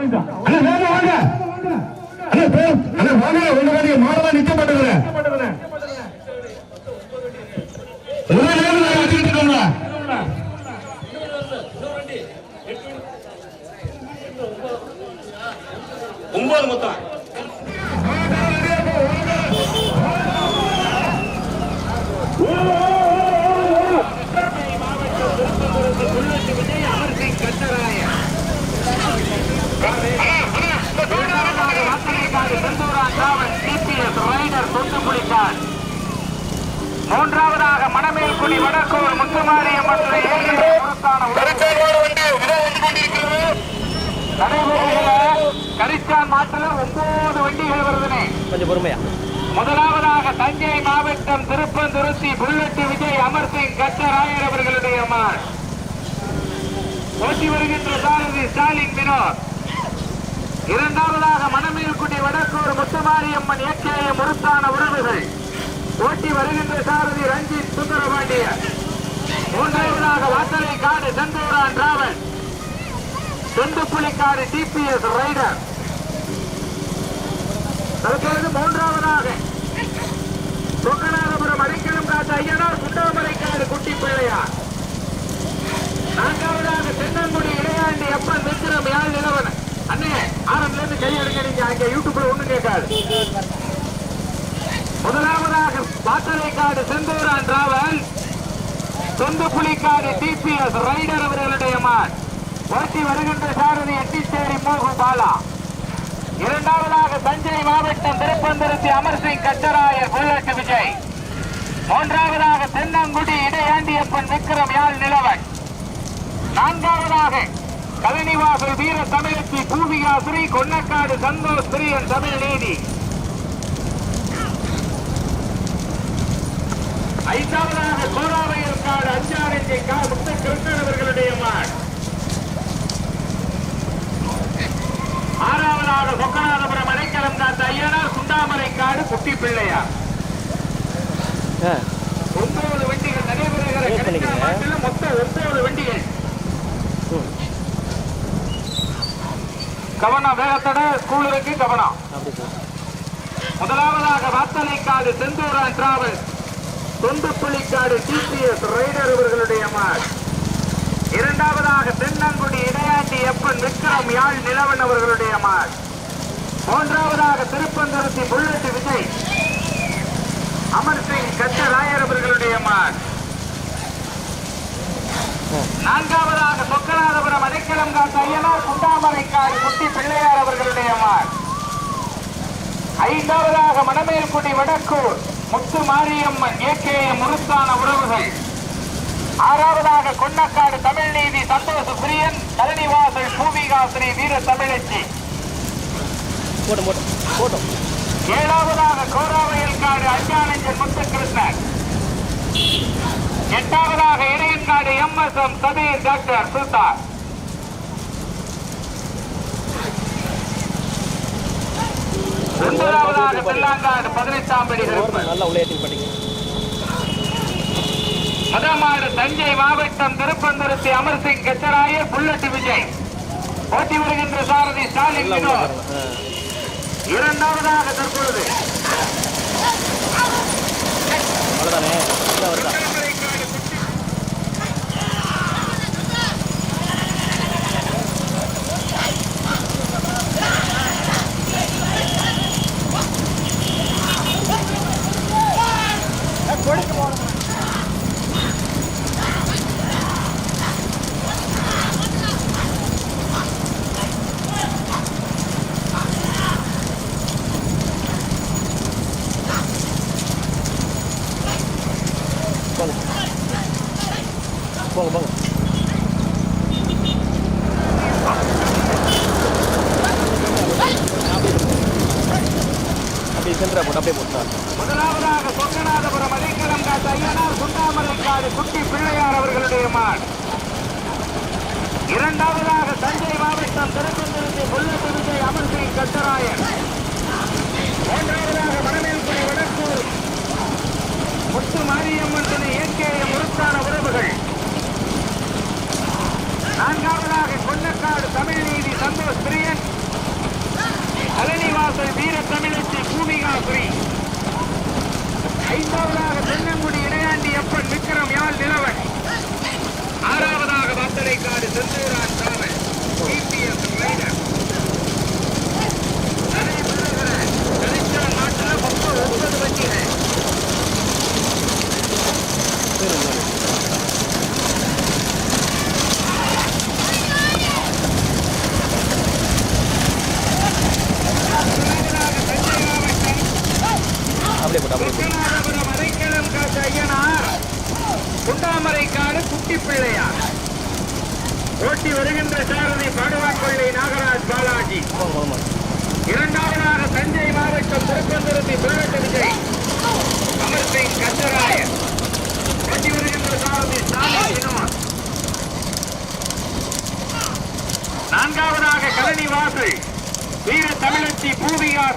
அண்ணா வேகமா வாங்க அண்ணா போ- அண்ணா வாங்க ஒண்ணு வாங்க மாடலாம் நிக்க மாட்டேங்கிறேன் ஒரு நேரம் நான் வச்சுக்கிட்டு இருக்கோம்ல ஒன்பது மொத்தம் மூன்றாவதாக மணமேல்குடி வடக்கூர் முத்துமாரியம்மன் நடைபெறுகிற கரிச்சான் மாட்டில் ஒன்பது வண்டிகள் வருதுனே. கொஞ்சம் பொறுமையா. முதலாவதாக தஞ்சை மாவட்டம் திருப்பந்துருத்தி புல்லட்டு விஜய் அமர்சிங் கச்சராயர் அவர்களுடைய மான் ஓட்டி வருகின்ற சாரதி ஸ்டாலின் வினோத். இரண்டாவதாக மணமேல்குடி வடக்கூர் முத்துமாரியம்மன் ஏற்கேய முருத்தான உறவுகள். ஓட்டி வருகின்ற சாரதி ரஞ்சித் சுந்தரபாண்டிய. மூன்றாவதாக வாசலை காடு செந்தூரான் டிராவல் செந்துப்புலிக்காடு டிபிஎஸ் ரைடர். தற்பொழுது மூன்றாவதாக சொக்கநாதபுரம் அடைக்கலம் காத்த ஐயனார் குண்டாமலைக்காடு குட்டி பிள்ளையார். நான்காவதாக தென்னங்குடி இளையாண்டி அப்பன் மித்திரம் யாழ் நிலவன். அண்ணே ஆரம்பில இருந்து கை நீங்க அங்க யூடியூப்ல ஒண்ணு கேட்காது. முதலாவதாக பாத்தலைக்காடு செந்தூரான் டிராவல் சொந்த புலிக்காடு டிபிஎஸ் ரைடர் அவர்களுடைய மான். ஓட்டி வருகின்ற சாரதி எட்டிச்சேரி மோகு பாலா. இரண்டாவதாக தஞ்சை மாவட்டம் திருப்பந்திருத்தி அமர்சிங் கச்சராயர் புல்லட்டு விஜய். மூன்றாவதாக தென்னங்குடி இடையாண்டியப்பன் விக்ரம் யாழ் நிலவன். நான்காவதாக கலனிவாசல் வீர தமிழ்ச்சி பூவிகா ஸ்ரீ கொன்னக்காடு சந்தோஷ் பிரியன் தமிழ் நீதி. ஐந்தாவதாக கோராவையல் காடு அஞ்சாரஞ்சி கா முத்த கிருஷ்ணன் அவர்களுடைய மான். ஆறாவதாக சொக்கநாதபுரம் அடைக்கலம் காத்த ஐயனார் சுண்டாமரை காடு குட்டி பிள்ளையார். ஒன்பது வண்டிகள் நடைபெறுகிற மொத்தம் ஒன்பது வண்டிகள். கவனம் வேகத்தோட ஸ்கூல் இருக்கு கவனம். முதலாவதாக Vathalaikadu Senthuran travel Thondupullikadu TPS rider இவர்களுடைய மாட் இரண்டாவதாக தென்னங்குடி இடையாண்டி எப்பன் விக்ரம் யாழ் நிலவன் அவர்களுடைய மாட் மூன்றாவதாக திருப்பந்துருத்தி புல்லட் விஜய். அமர் சிங் கச்சராயர் அவர்களுடைய மாட் நான்காவதாக சொக்கநாதபுரம் அடைக்கலம் காத்த ஐயனார் குண்டாமரைக்காய் குட்டி பிள்ளையார் அவர்களுடைய மாட் ஐந்தாவதாக மணமேல்குடி வடக்கூர். முத்து மாரியம்மன் ஏகேய முருத்தான உறவுகள். ஆறாவதாக கொன்னக்காடு தமிழ்நீதி சந்தோஷ பிரியன் கலனிவாசல் பூமிகா ஸ்ரீ வீர தமிழச்சி. ஏழாவதாக கோராவையல்காடு அஞ்சானஞ்சன் முத்துகிருஷ்ணன். எட்டாவதாக Idaiyankadu M S M Sabeer doctor Sultan. ஒன்பதாவதாக Thellangadu பதினெட்டாம் படி நல்லா விளையாட்டிங் பண்ணிங்க மதமாடு தஞ்சை மாவட்டம் திருப்பந்தரத்தி அமர்சிங் கச்சராயர் புல்லட் விஜய். போட்டி வருகின்ற சாரதி ஸ்டாலின் இரண்டாவதாக தற்பொழுது. அவ்வளோதானே சென்ற சென்டரா அப்படியே போட்டார் முதலாவதாக சொக்கநாதபுரம் அடைக்கலம் காத்த ஐயனார் சுண்டாமலைக்காடு குட்டி பிள்ளையார் அவர்களுடைய மான். இரண்டாவதாக தஞ்சை மாவட்டம் திருப்பந்திருத்தி புல்லட் அமர் சிங் கட்டராயன் மூன்றாவதாக மணமேல்குடி வடக்கூர். முத்து மாரியம்மன் துணை இயற்கைய முழுத்தான உறவுகள். நான்காவதாக கொன்னக்காடு தமிழ் நீதி சந்தோஷ் பிரியன். அலனிவாசல் வீர தமிழச்சி பூமிகாசுரி. ஐந்தாவதாக தென்னங்குடி இடையாண்டி அப்பன் விக்ரம் யாழ் நிலவன். ஆறாவதாக வந்தது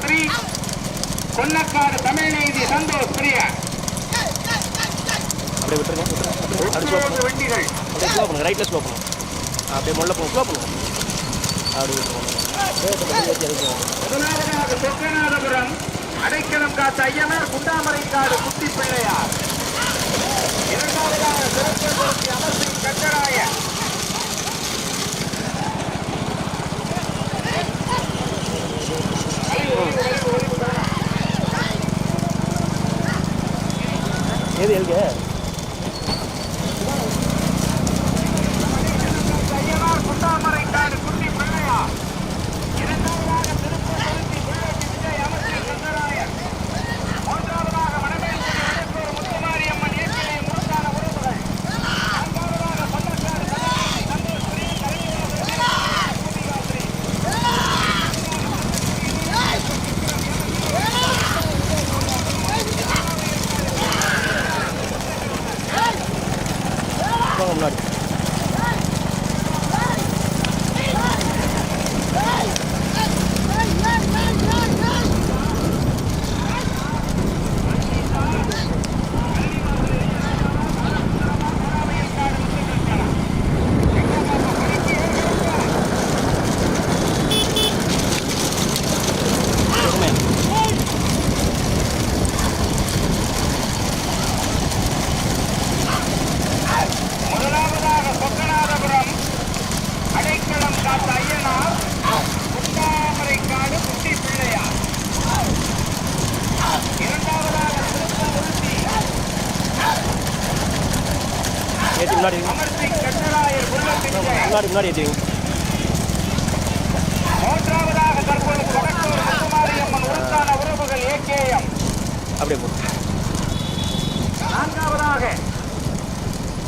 ஸ்ரீ கொன்னக்காடு தமிழ்நீதி சந்தோஷ் பிரியா. அப்படியே விட்டுருங்க விட்டுருங்க வண்டிகள். அப்படியே ஸ்லோ பண்ணுங்க ரைட்டில் ஸ்லோ பண்ணுங்க. அப்படியே முள்ள போங்க ஸ்லோ பண்ணுங்க. அப்படி. முதலாவதாக சொக்கநாதபுரம் அடைக்கலம் காத்த ஐயனார் குண்டாமரைக்காடு குட்டி பிள்ளையார். இரண்டாவதாக திருப்பதி அமர்சிங் கட்டராயன் ஏது எழுங்க ஐயனார் குண்டாமரைக்காடு குட்டி பிள்ளையார் இரண்டாவதாக திருப்பதி புல்லட்டி விஜய் அமர்சிங் கட்டராயன் மூன்றாவதாக வடமேற்குடி வடக்கூர் முத்துமாரியம்மன் இயற்கையை முழுக்கான உறவுகள் நான்காவதாக பள்ளக்காடு கலாநிதி சந்தோஷ் ஸ்ரீ கலைஞர் பூமிகாஸ்ரீ போங்க முன்னாடி பொறுமையா. முதலாவதாக சொக்கநாதபுரம் அடைக்கலம் காத்த ஐயனார் குண்டாமரைக்காடு குட்டி பிள்ளையார் இரண்டாவதாக திருப்பூர்த்தி ஏற்றி முன்னாடி. முன்னாடி முன்னாடி ஏற்றி வைங்க. மூன்றாவதாக தற்போது வடக்கூர் முத்துமாரியம்மன் உருத்தான உறவுகள் ஏகேஎம். அப்படியே போட்டு நான்காவதாக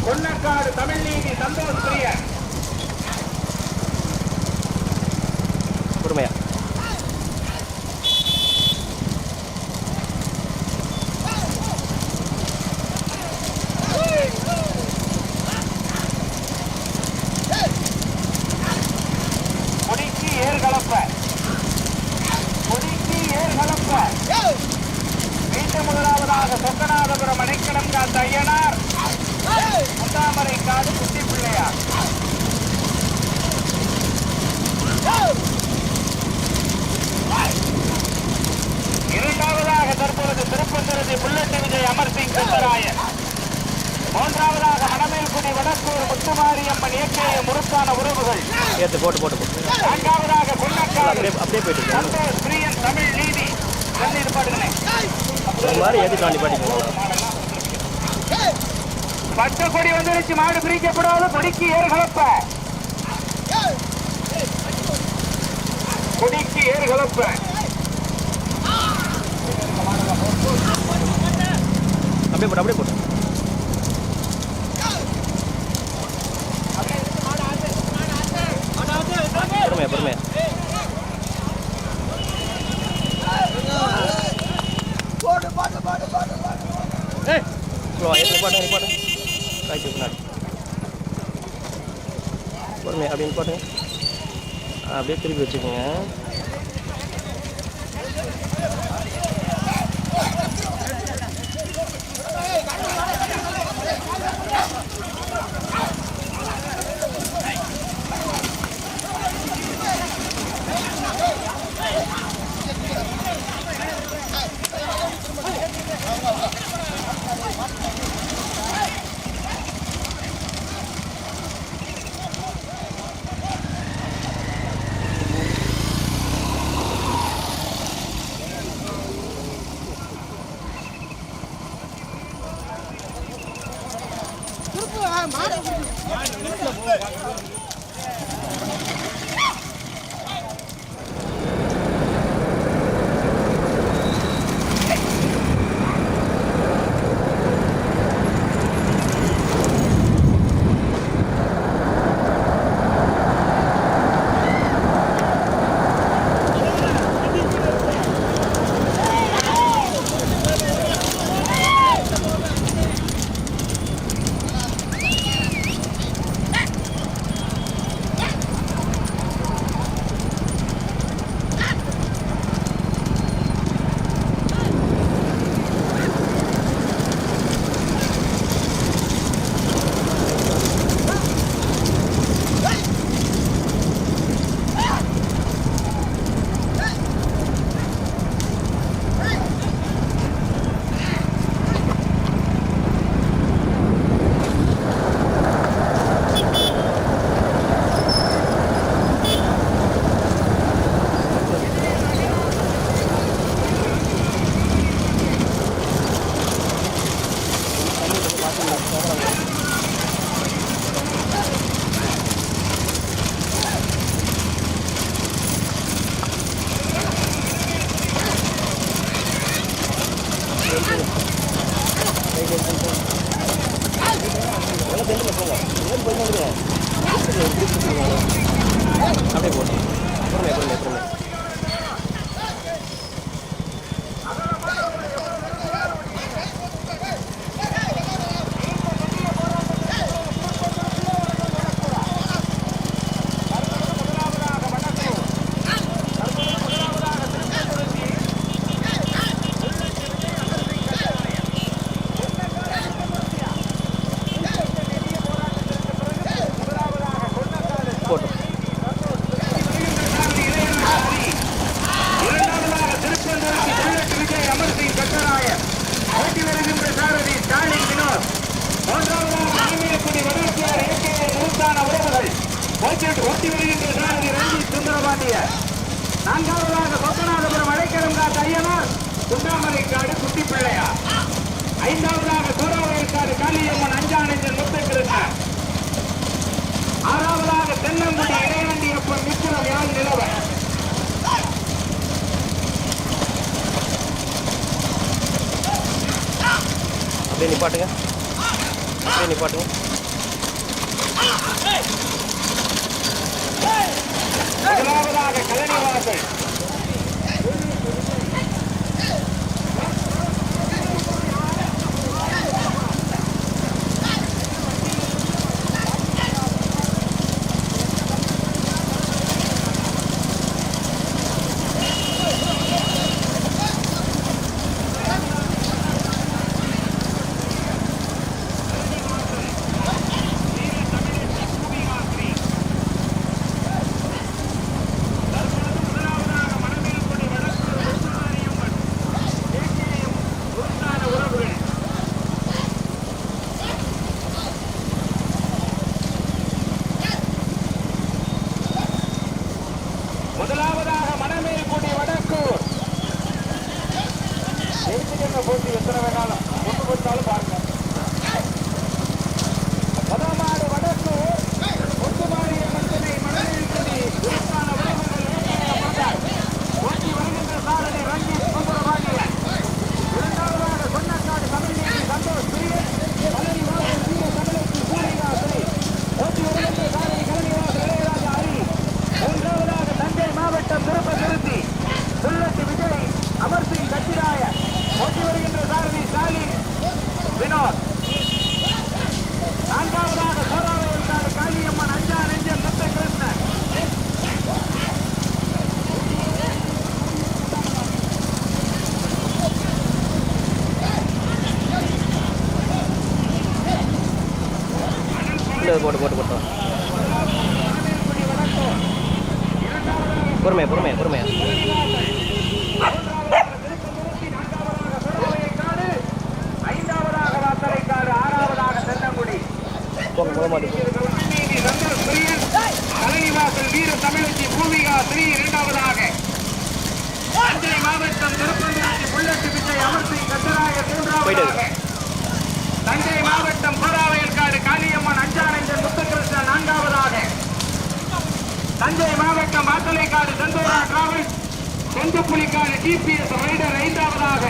கொன்னக்காடு தமிழ்நீதி சந்தோஷ் பிரியன் பொறுமையா கொடிக்கு ஏர் கலப்ப கொடிக்கு ஏர் கலப்ப வீட்டு முதலாவதாக சொக்கநாதபுரம் ஐயனார் முந்தாமரை காடு குட்டி பிள்ளையார். இரண்டாவதாக தற்பொழுது திருப்பந்திரதி புல்லட் விஜய் அமர்சிங் கந்தராயன் மூன்றாவதாக மணமேல்குடி வடக்கூர் முத்துமாரியம்மன் இயற்கையை முறுக்கான உறவுகள். ஏற்று போட்டு போட்டு போட்டு. நான்காவதாக கொன்னக்காடு. அப்படியே போயிட்டு பிரியன் தமிழ் நீதி. கண்ணீர் பாடுகிறேன் மாதிரி ஏற்றி தாண்டி பாட்டிக்கோங்க பச்சை கொடி வந்துருச்சு மாடு பிரிக்கப்படாத கொடிக்கு ஏறு கலப்ப கொடிக்கு ஏறு கலப்ப அப்படியே போட்டு அப்படியே போட்டு பொறுமையா பொறுமையா. ஸ்லோ ஏற்றி பாட்டுங்க நிப்பாட்டுங்க ரைட்டு அப்படின்னு பாருங்க. அப்படியே திருப்பி வச்சுக்கோங்க. Oh, மாடு அப்படியே நிப்பாட்டுங்க. அப்படியே நிப்பாட்டுங்க. முதலாவதாக கலனிவாசல் முதலாவதாக மணமேல்குடி வடக்கூர் ஜெயிச்சுக்கிற போட்டி எத்தனை வேணாலும் ஒன்று கொடுத்தாலும் பாருங்க முதமாடு வடக்கூர் முத்துமாரிய மந்தனை மணமேல்குடி உருக்கான உறவுகள் ஏற்கனவே ஓட்டி வருகின்ற சாரதி ரஞ்சித் சுந்தரபாண்டியன் இரண்டாவதாக சொன்னக்காடு தமிழ்நீதி சந்தோஷ் பிரியன் பழனி வாசல் வீர தமிழச்சி பூரிகாசரி ஓட்டி வருகின்ற சாரதி கலனிவாசல் இளையராஜா ஹரி மூன்றாவதாக தஞ்சை மாவட்டம் திருப்பதிருத்தி புல்லட்டு விஜய் அமர்சிங் கச்சிராய ஓட்டி வருகின்ற சாரதி ஸ்டாலின் வினோத் நான்காவதாக சோழாவையற்காடு காளியம்மன் அஞ்சா நெஞ்சன் முத்த கிருஷ்ணன் போட்டு போட்டு போட்டு. பொறுமையா பொறுமையா பொறுமையா. வீர தமிழச்சி பூமிகா ஸ்ரீ இரண்டாவதாக தஞ்சை மாவட்டம் திருப்பதி புள்ளட்டு பிச்சை அமர்த்தி கட்டராய மூன்றாவதாக தஞ்சை மாவட்டம் கோராவையற்காடு காளியம்மன் அஞ்சானந்தன் முத்துகிருஷ்ணன் நான்காவதாக தஞ்சை மாவட்டம் Mathalaikadu Senthura travels Senthupulikadu TPS rider ஐந்தாவதாக.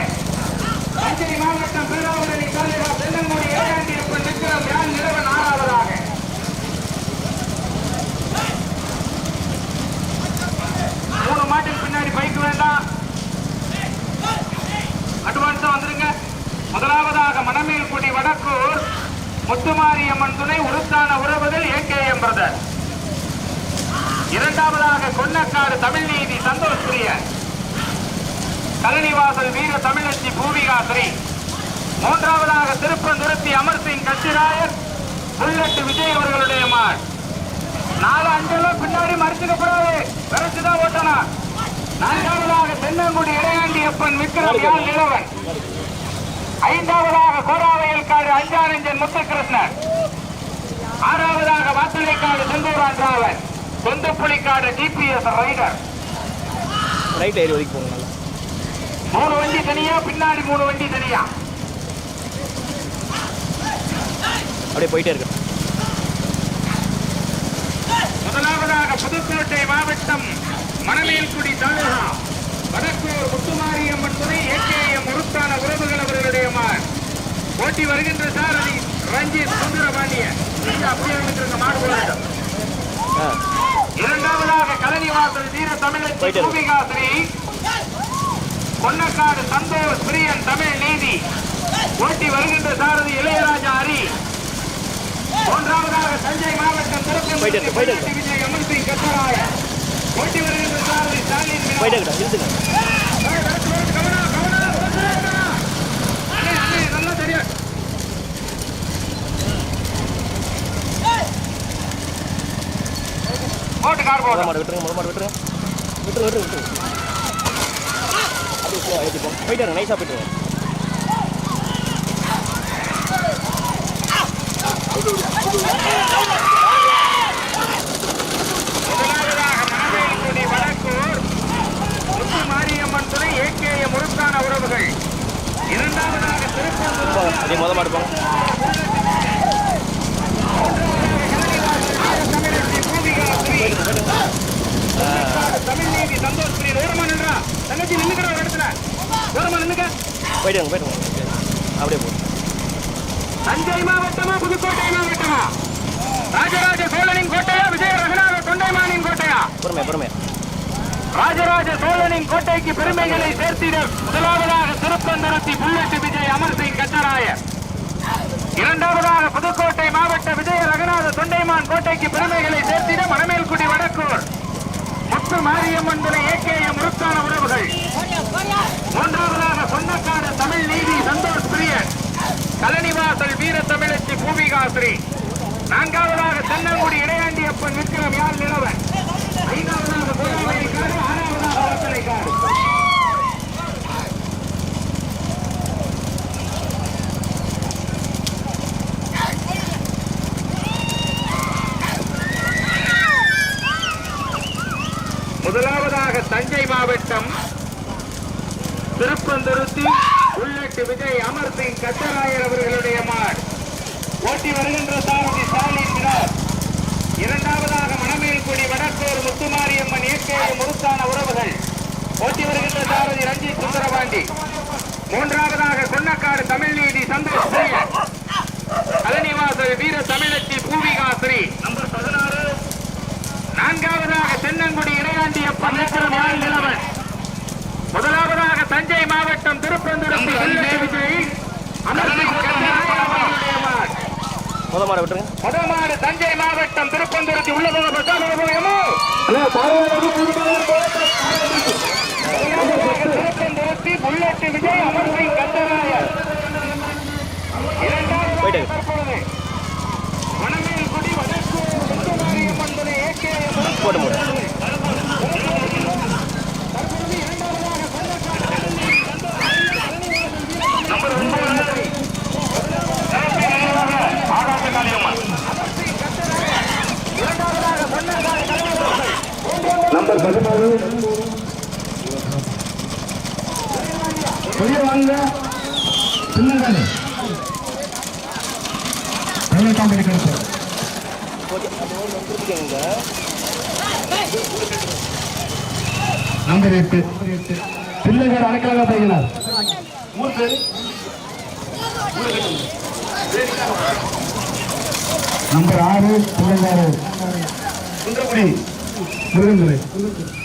தஞ்சை மாவட்டம் பேராவூரணி தாலுகா தென்னங்குடி ஏகாண்டியப்பன் விக்ரம் யாழ் நிலவன் ஆறாவதாக மூணு மாட்டின் பின்னாடி பைக் வேண்டாம் அட்வான்ஸா வந்துருங்க முதலாவதாக மணமேல்குடி வடக்கூர் முத்துமாரியம்மன் துணை உருத்தான உறவுகள் ஏகேஎம் பிரதர் இரண்டாவதாக கொன்னக்காடு தமிழ்நீதி சந்தோஷ் பிரியன் கலனிவாசல் வீர தமிழச்சி பூமிகா ஸ்ரீ மூன்றாவதாக திருப்பந்துருத்தி அமர்சிங் கட்சிராயர் புல்லட்டு விஜய் அவர்களுடைய மாள். நாலு அஞ்செல்லாம் பின்னாடி மறைச்சுக்கப்படாது விரைச்சுதான் ஓட்டணும் நான்காவதாக தென்னங்குடி இடையாண்டி அப்பன் விக்ரம் யாழ் நிலவன். ஐந்தாவதாக கோராவையல்காடு அஞ்சானஞ்சன் முத்துகிருஷ்ணன். ஆறாவதாக Vathalaikadu Senthuran Raavan. Sonthapulikadu TPS rider. Right ஏறி ஒதுக்கி போங்க நல்லா. மூணு வண்டி தனியா பின்னாடி மூணு வண்டி தனியா? அப்படியே போயிட்டே இருக்கு. முதலாவதாக புதுக்கோட்டை மாவட்டம் மணமேல்குடி தாலுகா வடக்கூர் முத்துமாரியம்மன் துணை ஏகேஎம் உருத்தான உறவுகள் அவர்களுடைய மான். போட்டி வருகின்ற சாரதி ரஞ்சித் சுந்தரபாண்டியன். அப்படியே வந்துருங்க மாடு போராட்டம் இரண்டாவதாக கலனிவாசல் வீர இருக்கு. பூமிகாசிரி பொன்னக்காடு சந்தோஷ் பிரியன் தமிழ் நீதி. ஓட்டி வருகின்ற சாரதி இளையராஜா ஹரி மூன்றாவதாக தஞ்சை மாவட்டம் அமர்சிங் கத்தராய ஓட்டி வருகின்ற சாரதி ஸ்டாலின் நல்லா தெரியும் போட்டு கார் போட்டு மாடு விட்டுருங்க முத மாடு விட்டுருங்க. விட்டுரு விட்டுரு விட்டுரு. போங்க போயிட்டு நைஸாக போயிட்டு நீ மொதல் மாடுப்பாங்க தமிழ் நீதி சந்தோஷ் பிரியன் ஓரமா நின்றா தங்கச்சி நின்னுக்கிற ஒரு இடத்துல ஓரமா நின்னுக்க போயிட்டு வாங்க போயிட்டு வாங்க. அப்படியே போ தஞ்சை மாவட்டமா புதுக்கோட்டை மாவட்டமா? ராஜராஜ சோழனின் கோட்டையா விஜய ரகுநாத தொண்டைமானின் கோட்டையா? பொறுமையா பொறுமையா ராஜராஜ சோழனின் கோட்டைக்கு பெருமைகளை சேர்த்திட முதலாவதாக திருப்பந்தரத்தி புல்லட் விஜய் அமர்சிங் கச்சராயர் இரண்டாவதாக புதுக்கோட்டை மாவட்ட விஜய ரகுநாத தொண்டைமான் கோட்டைக்கு பெருமைகளை சேர்த்திட மணமேல்குடி வடக்கூர். முத்து மாரியம்மன் துணை ஏகேஎம் முருக்கான உறவுகள். மூன்றாவதாக சொன்னக்காடு தமிழ் நீதி சந்தோஷ் பிரியன். கலனிவாசல் வீர தமிழச்சி பூமிகாஸ்ரீ நான்காவதாக தென்னங்குடி இடையாண்டியப்பன் விக்ரம் யார் நிலவன் ஐந்தாவதாக ஆறாவதாக முதலாவதாக தஞ்சை மாவட்டம் திருப்பந்துருத்தி உள்ளட்டு விஜய் அமர் சிங் கட்டராயர் அவர்களுடைய மாட். ஓட்டி வருகின்ற சாரதி ஸ்டாலின் விரார் இரண்டாவதாக மணமேல்குடி வடக்கூர் முத்துமாரியம்மன் இயற்கை முருத்தான உறவுகள். ஓட்டி வருகின்ற சாரதி ரஞ்சித் சுந்தரபாண்டி. மூன்றாவதாக கொன்னக்காடு தமிழ் நீதி சந்தோஷ் கலனிவாசல் வீர தமிழச்சி பூவிகாஸ்ரீ நம்பர் பதினாறு. நான்காவதாக தென்னங்குடி யாழ் நிலவன். தஞ்சை மாவட்டம் திருப்பந்துரத்தி வெள்ளை விஜய். அமர்சிங் கட்டராயர் அவர்களுடைய மாட். மொதல் மாடை விட்டுருங்க. முதமாடு தஞ்சை மாவட்டம் திருப்பந்துரத்தி உள்ள போக பிரச்சாரம் போயமோ திருப்பந்துரத்தி புல்லட்டு விஜய் அமர்சிங் கந்தராயர் இரண்டாவது மணமேல்குடி வடக்கு முத்துமாரியம்மன் போட்டு போட்டு நம்பர் வெளியே வாங்க சின்னங்காலு பதினெட்டாம் தேதி கிடைச்சது நம்பர் எட்டு பிள்ளைகள் அடைக்கலாக நம்பர் ஆறு பிள்ளைங்காரு 거예요.